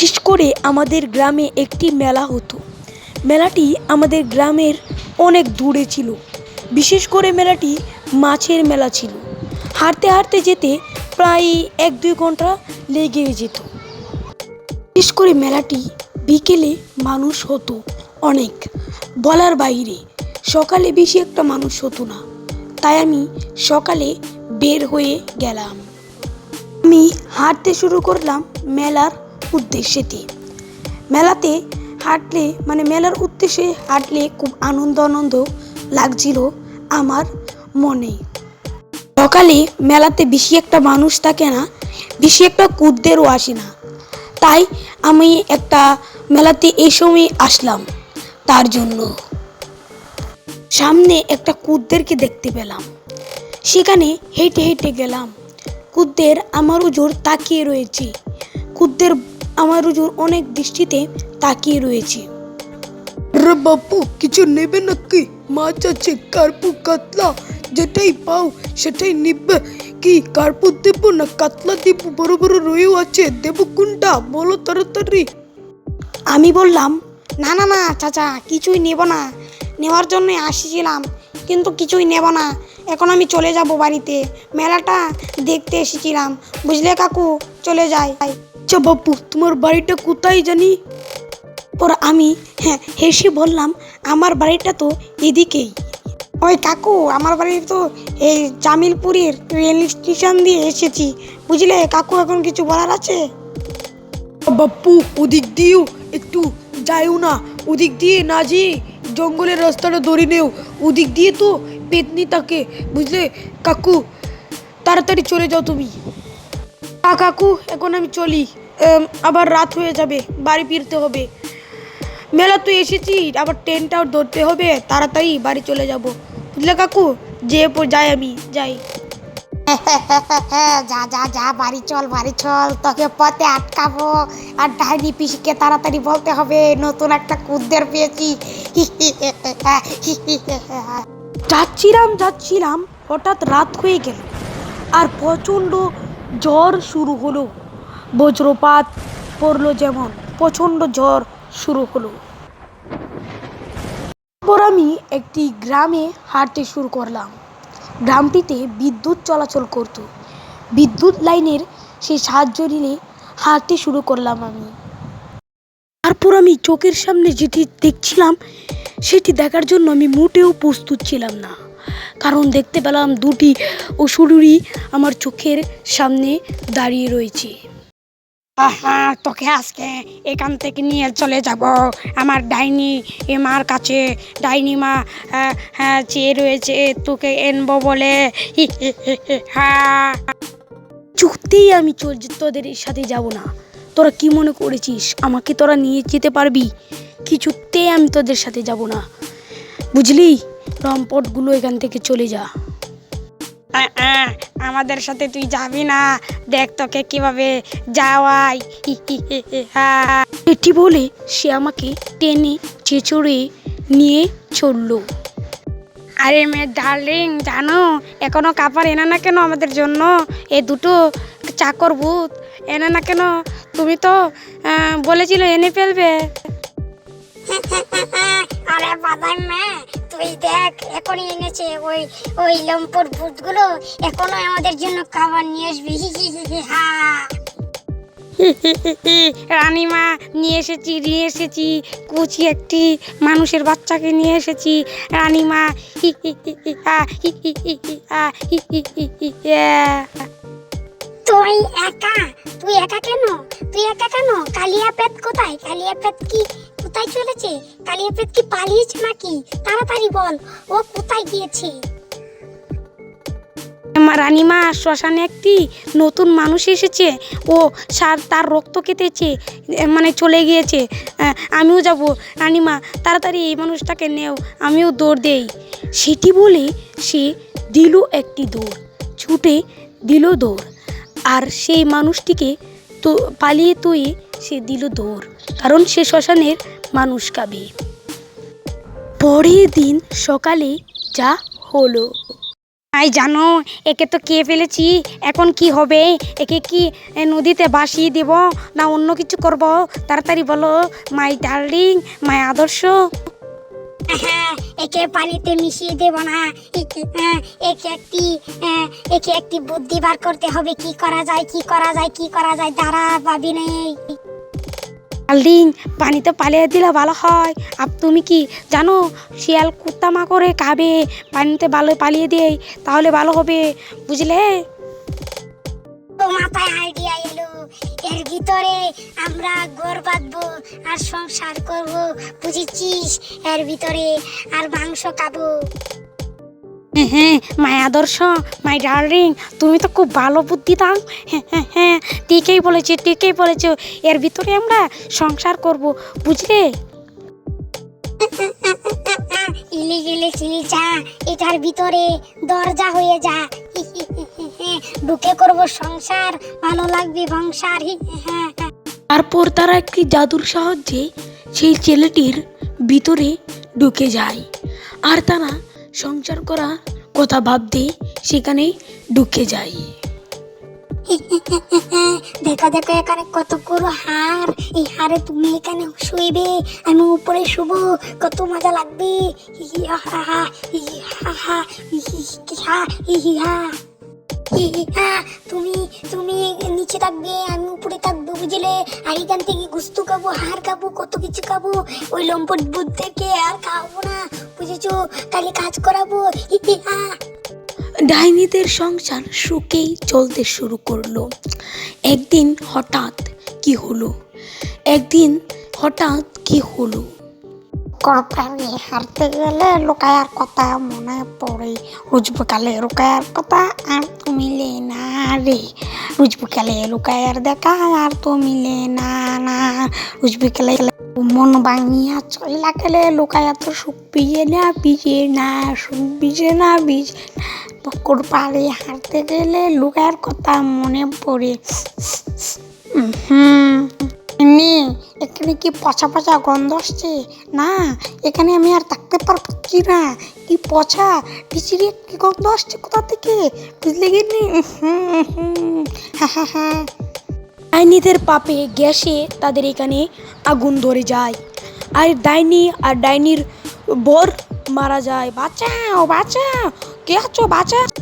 বিশেষ করে আমাদের গ্রামে একটি মেলা হতো। মেলাটি আমাদের গ্রামের অনেক দূরে ছিল। বিশেষ করে মেলাটি মাছের মেলা ছিল। হাঁটতে হাঁটতে যেতে প্রায় এক দুই ঘণ্টা লেগে যেত। বিশেষ করে মেলাটি বিকেলে মানুষ হতো অনেক। বলার বাইরে, সকালে বেশি একটা মানুষ হতো না। তাই আমি সকালে বের হয়ে গেলাম। আমি হাঁটতে শুরু করলাম মেলার উদ্দেশ্যেতে মেলাতে হাঁটলে মানে মেলার উদ্দেশ্যে হাঁটলে খুব আনন্দ আনন্দ লাগছিল আমার মনে। সকালে মেলাতে বেশি একটা মানুষ থাকে না, বেশি একটা কুদ্দেরও আসে না। তাই আমি একটা মেলাতে এই সময় আসলাম, তার জন্য। সামনে একটা কুদ্দেরকে দেখতে পেলাম। সেখানে হেঁটে হেঁটে গেলাম। কুদ্দের আমার উজোর তাকিয়ে রয়েছে। কুদ্দের আমার উজোর অনেক দৃষ্টিতে তাকিয়ে রয়েছে। রে বাপু কিছু নেবে নাকি? মাছ আছে কার্পু কাতলা যেটাই পাও সেটাই নিবে। কি কার্পু দেব না কাতলা দেব? বড় বড় রয়েও আছে দেব কোনটা? বলো তাড়াতাড়ি। আমি বললাম না না না চাচা কিছুই নেব না। নেওয়ার জন্য আসছিলাম কিন্তু কিছুই নেব না। এখন আমি চলে যাব বাড়িতে। মেলাটা দেখতে এসেছিলাম। বুঝলে কাকু? চলে যাই। আচ্ছা বাপু, তোমার বাড়িটা কোথায় জানি? ওর আমি হ্যাঁ হেসে বললাম, আমার বাড়িটা তো এদিকেই। ওই কাকু, আমার বাড়ি তো এই জামিলপুরের রেল স্টেশন দিয়ে এসেছি। বুঝলে, কাকু এখন কিছু বলার আছে? বাপু, ওদিক দিয়েও একটু যাইও না। ওদিক দিয়ে না যেয়ে জঙ্গলের রাস্তাটা ধরে নেও। ওদিক দিয়ে তো পেতনি তাকে বুঝলে? কাকু, তাড়াতাড়ি চলে যাও তুমি। কাকু এখন আমি চলি। আবার রাত হয়ে যাবে বাড়ি ফিরতে হবে। মেলা তো এসেছি আবার ট্রেনটাও ধরতে হবে তাড়াতাড়ি বাড়ি চলে যাব। বুঝলে কাকু? যে যাই আমি যাই। যা যা যা বাড়ি চল বাড়ি চল তোকে পথে আটকাবো। আর ডাইনি পিসিকে তাড়াতাড়ি বলতে হবে নতুন একটা কুদ্দের পেয়েছি। যাচ্ছিলাম যাচ্ছিলাম হঠাৎ রাত হয়ে গেল। আর প্রচণ্ড ঝড় শুরু হলো। বজ্রপাত পড়ল যেমন, প্রচণ্ড ঝড় শুরু হলো। তারপর আমি একটি গ্রামে হাঁটতে শুরু করলাম। গ্রামটিতে বিদ্যুৎ চলাচল করত। বিদ্যুৎ লাইনের সেই সাহায্য নিলে হাঁটতে শুরু করলাম আমি। তারপর আমি চোখের সামনে যেটি দেখছিলাম, সেটি দেখার জন্য আমি মোটেও প্রস্তুত ছিলাম না। কারণ দেখতে পেলাম দুটি অসুরই আমার চোখের সামনে দাঁড়িয়ে রয়েছে। আহা, তোকে আজকে এখান থেকে নিয়ে চলে যাব। আমার ডাইনি মার কাছে ডাইনি মা হ্যাঁ, চেয়ে রয়েছে তোকে এনবো বলে। হি, হি, হি, হি, হা। চুক্তিই আমি চল তোদের সাথে যাব না। তোরা কি মনে করেছিস আমাকে তোরা নিয়ে যেতে পারবি? কিছুতেই আমি তোদের সাথে যাব না। বুঝলি? রম্পটগুলো এখান থেকে চলে যা। আহ, আহ, আমাদের সাথে তুই যাবি না। দেখ তোকে কীভাবে যাওয়াই। এটি বলে সে আমাকে টেনে চেঁচড়ে নিয়ে চলল। আরে মেয়ে ডার্লিং জানো এখনও কাপড় এনে না কেন আমাদের জন্য? এ দুটো চাকর ভূত এনে না কেন? তুমি তো বলেছিলে এনে ফেলবে। আরে বাদাম মে তুই দেখ এখনই এনেছে ওই ওই লম্পট ভূতগুলো এখনও আমাদের জন্য খাবার নিয়ে আসবি হি রানীমা নিয়ে এসেছি নিয়ে এসেছি কুচি একটি মানুষের বাচ্চাকে নিয়ে এসেছি রানীমা। তুই একা তুই একা কেন তুই একা কেন কালিয়া পেট কোথায় কালিয়া পেট কি কোথায় চলেছে? কালিয়া পেট কি পালিয়েছে নাকি? তাড়াতাড়ি বল, ও কোথায় গিয়েছে? রানীমা, শ্মশানে একটি নতুন মানুষ এসেছে। ও সার, তার রক্ত কেটেছে মানে চলে গিয়েছে। আমিও যাব। রানীমা, তাড়াতাড়ি এই মানুষটাকে নেও, আমিও দৌড় দেই। সেটি বলে সে দিল একটি দৌড়, ছুটে দিল দৌড়। আর সেই মানুষটিকে তো পালিয়ে তুই সে দিল দৌড়, কারণ সে শ্মশানের মানুষ কাবে। পরের দিন সকালে যা হলো। আই জানো, একে তো কে ফেলেছি, এখন কি হবে? একে কি নদীতে ভাসিয়ে দেব না অন্য কিছু করব? তাড়াতাড়ি বলো, মাই ডার্লিং, মাই আদর্শ। একে পানিতে মিশিয়ে দেব না। হ্যাঁ, একে একটি হ্যাঁ, একে একটি বুদ্ধি বার করতে হবে। কি করা যায় কি করা যায় কি করা যায় দাঁড়া ভাবি নেই। ডার্লিং পানিতে পালিয়ে দিলে ভালো হয়। আর তুমি কি জানো শিয়াল কুত্তা মা করে খাবে পানিতে ভালো পালিয়ে দেয় তাহলে ভালো হবে বুঝলে? তো মাথায় আইডিয়া এলো। এর ভিতরে আমরা ঘর বাঁধবো আর সংসার করব বুঝেছিস? এর ভিতরে আর মাংস খাব। হ্যাঁ হ্যাঁ মাই আদর্শ মাই ডার্লিং তুমি তো খুব ভালো বুদ্ধি দাও হ্যাঁ হ্যাঁ হ্যাঁ ঠিকই বলেছ ঠিকই বলেছ। এর ভিতরে আমরা সংসার করব বুঝলে? ইলি গেলে চিলি যা এটার ভিতরে দরজা হয়ে যা। ঢুকে করব সংসার ভালো লাগবে সংসার হ্যাঁ হ্যাঁ। তারপর তারা একটি জাদুর সাহায্যে সেই ছেলেটির ভিতরে ঢুকে যায়। আর তারা সংসার করার কথা ভাবতে সেখানে ঢুকে যায়। দেখা দেখো এখানে কতগুলো হার এই হারে তুমি এখানে শুইবে আমি উপরে শুব। কত মজা লাগবে। ইহা, ইহা, ইহা, ইহা, ইহা। তুমি তুমি নিচে থাকবে, আমি উপরে থাকব, বুঝলে? আর এখান থেকে গুস্তু খাব হার খাব, কত কিছু খাব। ওই লম্পট বুধ থেকে আর খাব না, বুঝেছ? কালি কাজ করাবো। ডাইনিদের সংসার সুখেই চলতে শুরু করল। একদিন হঠাৎ কি হলো? একদিন হঠাৎ কি হলো? করপ্রাণী হারতে গেলে লোকায়ার কথা মনে পড়ে। রোজ বিকালে লোকায়ার কথা আর তো মিলে না রে। রোজ বিকালে লোকায়ার দেখা আর তো মিলে না। না রোজ বিকালে মন ভাঙিয়া চইলা গেলে লোকায়া তো সুখ বিজে না বিজে না, সুখ বিজে না বিজে পকর পাড়ে হারতে গেলে লোকায়ার কথা মনে পড়ে। হুম। নে এখানে কি পচা পচা গন্ধ আসছে? না এখানে আমি আর থাকতে পারছি না? কি পচা? বিচিরি কি গন্ধ আসছে কোথা থেকে? বুঝলে গেলি হ্যাঁ হ্যাঁ হ্যাঁ ডাইনিদের পাপে গ্যাসে তাদের এখানে আগুন ধরে যায়। আর ডাইনি আর ডাইনির বর মারা যায়। বাঁচাও বাঁচাও। কে আছো? বাঁচা আছে?